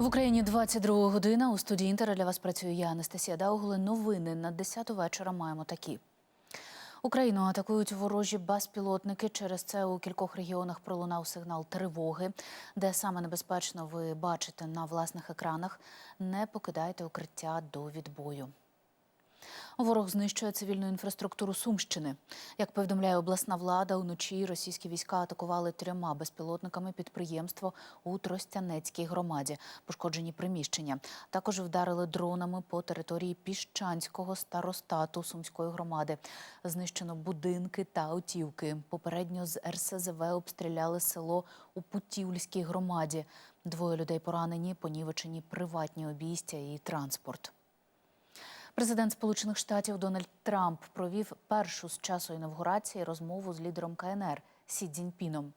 В Україні 22 година. У студії Інтера для вас працює я, Анастасія Даугли. Новини на 10 вечора маємо такі. Україну атакують ворожі безпілотники. Через це у кількох регіонах пролунав сигнал тривоги. Де саме небезпечно ви бачите на власних екранах. Не покидайте укриття до відбою. Ворог знищує цивільну інфраструктуру Сумщини. Як повідомляє обласна влада, уночі російські війська атакували трьома безпілотниками підприємство у Тростянецькій громаді. Пошкоджені приміщення. Також вдарили дронами по території Піщанського старостату Сумської громади. Знищено будинки та автівки. Попередньо з РСЗВ обстріляли село у Путівльській громаді. Двоє людей поранені, понівечені приватні обійстя і транспорт. Президент Сполучених Штатів Дональд Трамп провів першу з часу інавгурації розмову з лідером КНР Сі Цзіньпіном.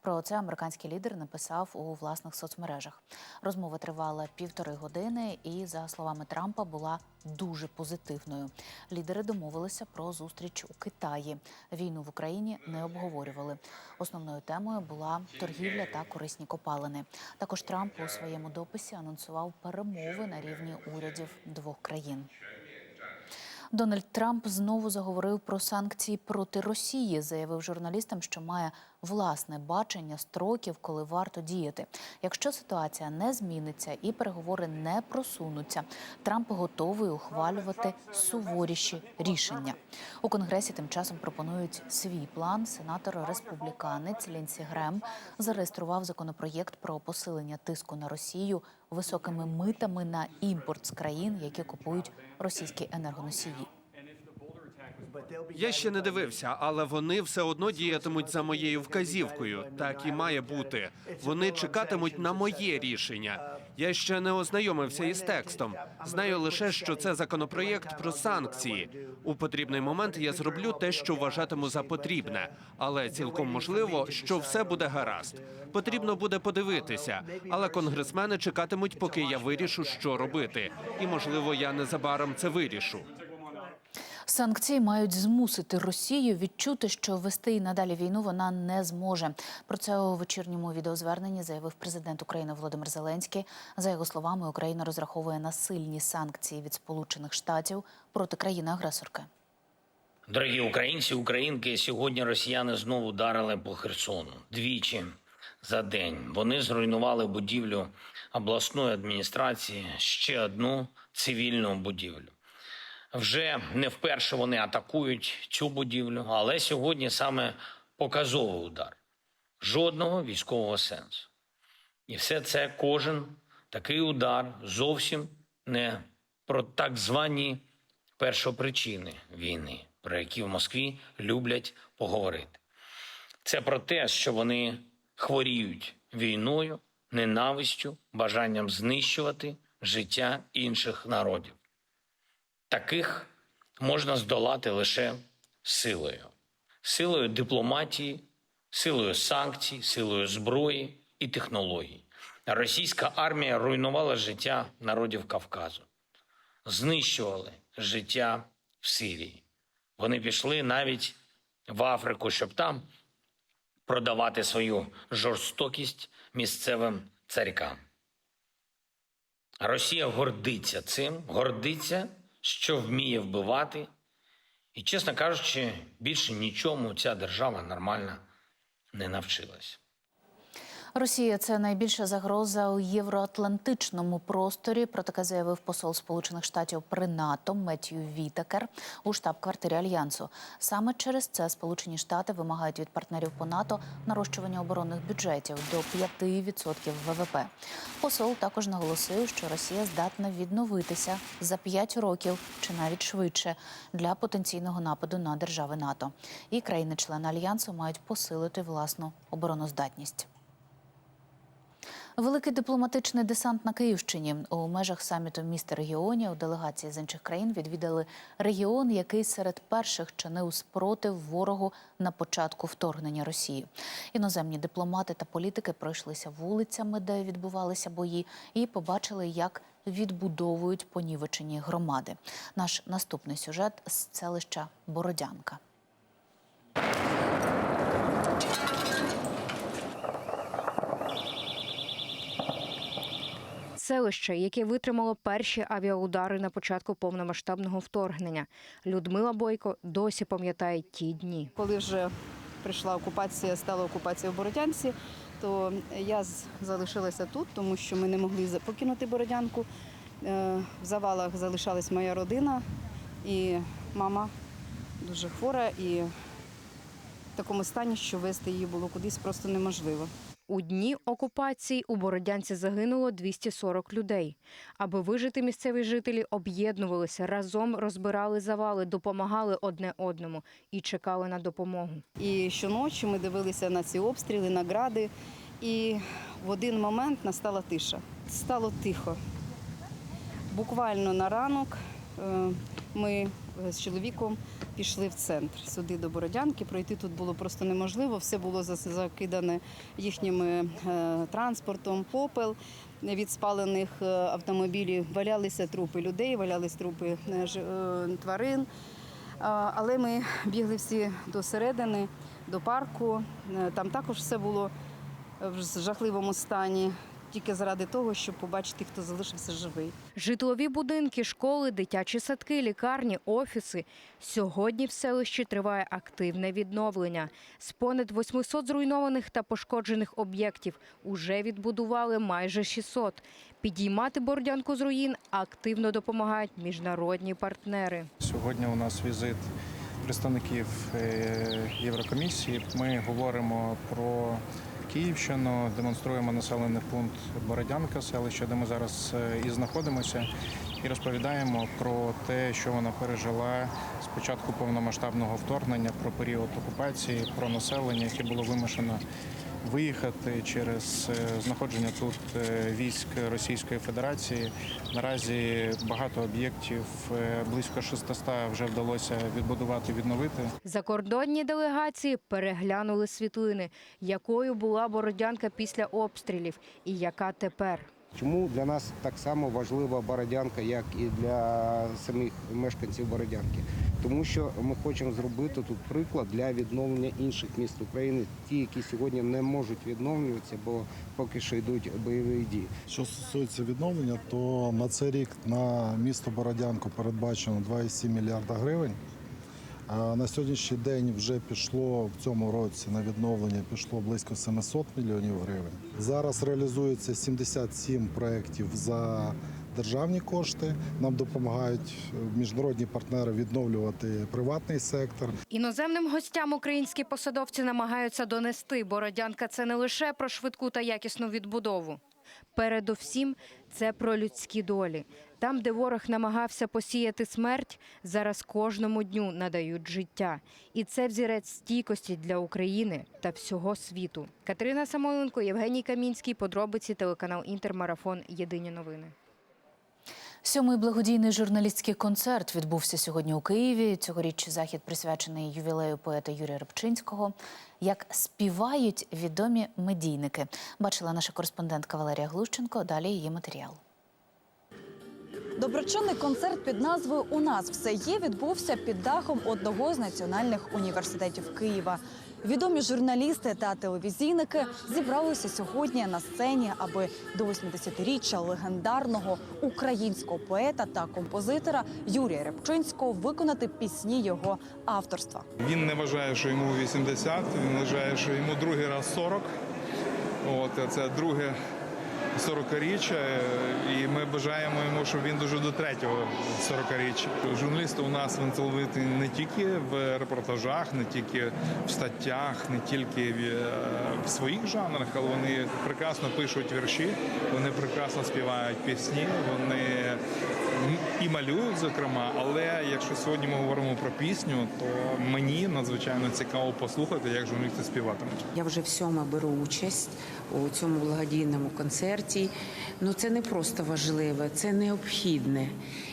Про це американський лідер написав у власних соцмережах. Розмова тривала півтори години, і за словами Трампа була дуже позитивною. Лідери домовилися про зустріч у Китаї. Війну в Україні не обговорювали. Основною темою була торгівля та корисні копалини. Також Трамп у своєму дописі анонсував перемови на рівні урядів двох країн. Дональд Трамп знову заговорив про санкції проти Росії. Заявив журналістам, що має власне бачення строків, коли варто діяти. Якщо ситуація не зміниться і переговори не просунуться, Трамп готовий ухвалювати суворіші рішення. У конгресі тим часом пропонують свій план. Сенатор республіканець Лінсі Грем зареєстрував законопроєкт про посилення тиску на Росію високими митами на імпорт з країн, які купують російські енергоносії. Я ще не дивився, але вони все одно діятимуть за моєю вказівкою. Так і має бути. Вони чекатимуть на моє рішення. Я ще не ознайомився із текстом. Знаю лише, що це законопроєкт про санкції. У потрібний момент я зроблю те, що вважатиму за потрібне, але цілком можливо, що все буде гаразд. Потрібно буде подивитися, але конгресмени чекатимуть, поки я вирішу, що робити, і можливо, я незабаром це вирішу. Санкції мають змусити Росію відчути, що вести і надалі війну вона не зможе. Про це у вечірньому відеозверненні заявив президент України Володимир Зеленський. За його словами, Україна розраховує на сильні санкції від Сполучених Штатів проти країни-агресорки. Дорогі українці, українки, сьогодні росіяни знову ударили по Херсону двічі за день. Вони зруйнували будівлю обласної адміністрації, ще одну цивільну будівлю. Вже не вперше вони атакують цю будівлю, але сьогодні саме показовий удар. Жодного військового сенсу. І все це кожен такий удар зовсім не про так звані першопричини війни, про які в Москві люблять поговорити. Це про те, що вони хворіють війною, ненавистю, бажанням знищувати життя інших народів. Таких можна здолати лише силою, силою дипломатії, силою санкцій, силою зброї і технологій. Російська армія руйнувала життя народів Кавказу, знищували життя в Сирії. Вони пішли навіть в Африку, щоб там продавати свою жорстокість місцевим царькам. Росія гордиться цим, гордиться, що вміє вбивати. І, чесно кажучи, більше нічому ця держава нормально не навчилась. Росія це найбільша загроза у євроатлантичному просторі. Про таке заявив посол Сполучених Штатів при НАТО Меттью Вітакер у штаб-квартирі альянсу. Саме через це Сполучені Штати вимагають від партнерів по НАТО нарощування оборонних бюджетів до 5% ВВП. Посол також наголосив, що Росія здатна відновитися за 5 років чи навіть швидше для потенційного нападу на держави НАТО. І країни-члени альянсу мають посилити власну обороноздатність. Великий дипломатичний десант на Київщині у межах саміту міста регіонів делегації з інших країн відвідали регіон, який серед перших чинив спротив ворогу на початку вторгнення Росії. Іноземні дипломати та політики пройшлися вулицями, де відбувалися бої, і побачили, як відбудовують понівечені громади. Наш наступний сюжет з селища Бородянка. Селище, яке витримало перші авіаудари на початку повномасштабного вторгнення. Людмила Бойко досі пам'ятає ті дні. Коли вже прийшла окупація, стала окупація в Бородянці, то я залишилася тут, тому що ми не могли покинути Бородянку. Е, В завалах залишалась моя родина і мама дуже хвора і в такому стані, що вести її було кудись просто неможливо. У дні окупації у Бородянці загинуло 240 людей. Аби вижити, місцеві жителі об'єднувалися, разом розбирали завали, допомагали одне одному і чекали на допомогу. І щоночі ми дивилися на ці обстріли, на гради, і в один момент настала тиша. Стало тихо. Буквально на ранок е, ми з чоловіком пішли в центр сюди до Бородянки. Пройти тут було просто неможливо. Все було закидане їхнім е, транспортом, попел від спалених е, автомобілів. Валялися трупи людей, валялись трупи е, тварин. Але ми бігли всі до середини, до парку. Там також все було в жахливому стані, тільки заради того, щоб побачити, хто залишився живий. Житлові будинки, школи, дитячі садки, лікарні, офіси. Сьогодні в селищі триває активне відновлення. З понад 800 зруйнованих та пошкоджених об'єктів уже відбудували майже 600. Підіймати бордянку з руїн активно допомагають міжнародні партнери. Сьогодні у нас візит представників е, Єврокомісії. Ми говоримо про Київщину, демонструємо населений пункт Бородянка, селище, де ми зараз е, і знаходимося, і розповідаємо про те, що вона пережила з початку повномасштабного вторгнення, про період окупації, про населення, яке було вимушено виїхати через е, знаходження тут е, військ Російської Федерації. Наразі багато об'єктів, е, близько 600 вже вдалося відбудувати, відновити. Закордонні делегації переглянули світлини, якою була Бородянка після обстрілів і яка тепер. Чому для нас так само важлива Бородянка, як і для самих мешканців Бородянки? Тому що ми хочемо зробити тут приклад для відновлення інших міст України, ті, які сьогодні не можуть відновлюватися, бо поки що йдуть бойові дії. Що стосується відновлення, то на цей рік на місто Бородянку передбачено 2,7 мільярда гривень. На сьогоднішній день вже пішло в цьому році на відновлення пішло близько 700 мільйонів гривень. Зараз реалізується 77 проєктів за державні кошти. Нам допомагають міжнародні партнери відновлювати приватний сектор. Іноземним гостям українські посадовці намагаються донести. Бородянка це не лише про швидку та якісну відбудову. Передовсім це про людські долі. Там, де ворог намагався посіяти смерть, зараз кожному дню надають життя. І це взірець стійкості для України та всього світу. Катерина Самойленко, Євгеній Камінський. Подробиці телеканал Інтермарафон. Єдині новини. Сьомий благодійний журналістський концерт відбувся сьогодні у Києві. Цьогоріч захід присвячений ювілею поета Юрія Рибчинського. Як співають відомі медійники, бачила наша кореспондентка Валерія Глущенко. Далі її матеріал. Доброчинний концерт під назвою У нас все є відбувся під дахом одного з національних університетів Києва. Відомі журналісти та телевізійники зібралися сьогодні на сцені, аби до 80-річчя легендарного українського поета та композитора Юрія Рябчинського виконати пісні його авторства. Він не вважає, що йому 80, він вважає, що йому другий раз 40. От це друге 40-річчя, е, і ми бажаємо йому, щоб він дожив до третього 40-річчя. Журналісти у нас він не тільки в репортажах, не тільки в статтях, не тільки е, в своїх жанрах, але вони прекрасно пишуть вірші, вони прекрасно співають пісні, вони і малюють, зокрема. Але якщо сьогодні ми говоримо про пісню, то мені надзвичайно цікаво послухати, як журналісти співатимуть. Я вже всьоме беру участь у цьому благодійному концерті. Ну це не просто важливе, це необхідне.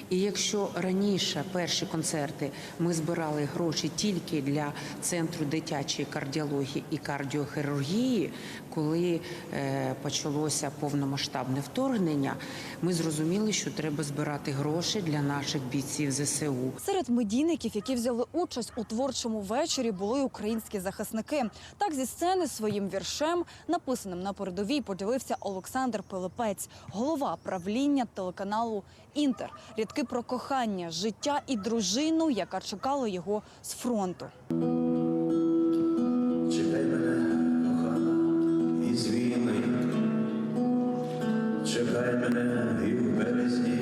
І якщо раніше перші концерти ми збирали гроші тільки для центру дитячої кардіології і кардіохірургії, коли е, почалося повномасштабне вторгнення, ми зрозуміли, що треба збирати гроші для наших бійців ЗСУ. Серед медійників, які взяли участь у творчому вечорі, були українські захисники. Так зі сцени своїм віршем, написаним на передовій, поділився Олександр Пилипець, голова правління телеканалу Інтер. Рядки про кохання, життя і дружину, яка чекала його з фронту. Чекай мене, кохана, із війни. Чекай мене і в березні,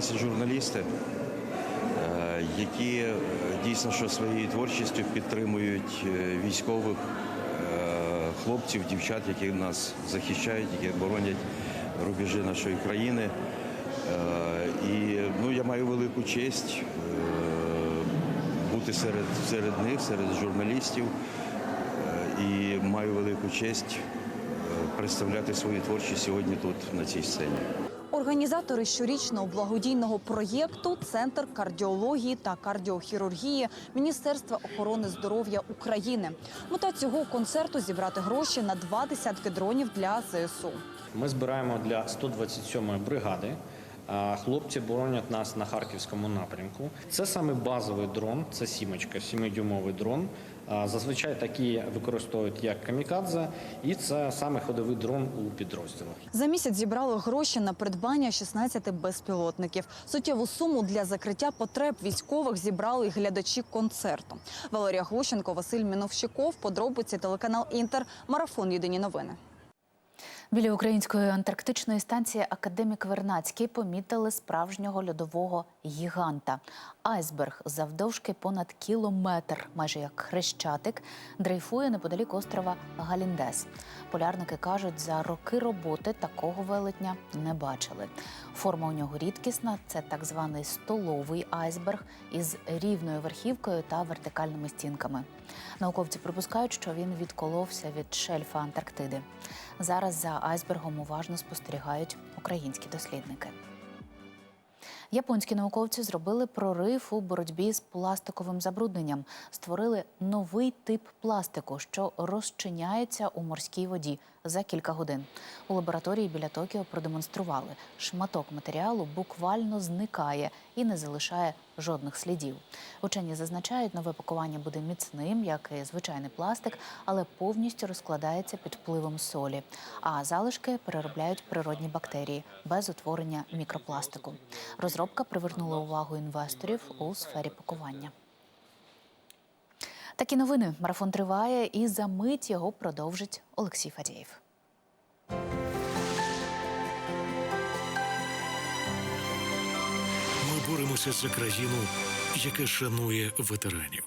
зібралися журналісти, е, які е, дійсно що своєю творчістю підтримують е, військових хлопців, дівчат, які нас захищають, які боронять рубежі нашої країни. І ну, я маю велику честь бути серед, серед них, серед журналістів. І маю велику честь представляти свою творчість сьогодні тут, на цій сцені. Організатори щорічного благодійного проєкту Центр кардіології та кардіохірургії Міністерства охорони здоров'я України. Мета цього концерту зібрати гроші на два десятки дронів для ЗСУ. Ми збираємо для 127-ї бригади. Хлопці боронять нас на харківському напрямку. Це саме базовий дрон, це сімочка, 7-дюймовий дрон. Зазвичай такі використовують як камікадзе, і це саме ходовий дрон у підрозділах. За місяць зібрали гроші на придбання 16 безпілотників. Суттєву суму для закриття потреб військових зібрали глядачі концерту. Валерія Глущенко, Василь Міновщиков. Подробиці телеканал Інтер. Марафон. Єдині новини. Біля української антарктичної станції Академік Вернацький помітили справжнього льодового гіганта. Айсберг завдовжки понад кілометр, майже як хрещатик, дрейфує неподалік острова Галіндес. Полярники кажуть, за роки роботи такого велетня не бачили. Форма у нього рідкісна це так званий столовий айсберг із рівною верхівкою та вертикальними стінками. Науковці припускають, що він відколовся від шельфа Антарктиди. Зараз за айсбергом уважно спостерігають українські дослідники. Японські науковці зробили прорив у боротьбі з пластиковим забрудненням. Створили новий тип пластику, що розчиняється у морській воді за кілька годин. У лабораторії біля Токіо продемонстрували, шматок матеріалу буквально зникає і не залишає жодних слідів. Учені зазначають, нове пакування буде міцним, як і звичайний пластик, але повністю розкладається під впливом солі. А залишки переробляють природні бактерії без утворення мікропластику. Розробка привернула увагу інвесторів у сфері пакування. Такі новини. Марафон триває, і за мить його продовжить Олексій Фадєєв. Ми боремося за країну, яка шанує ветеранів.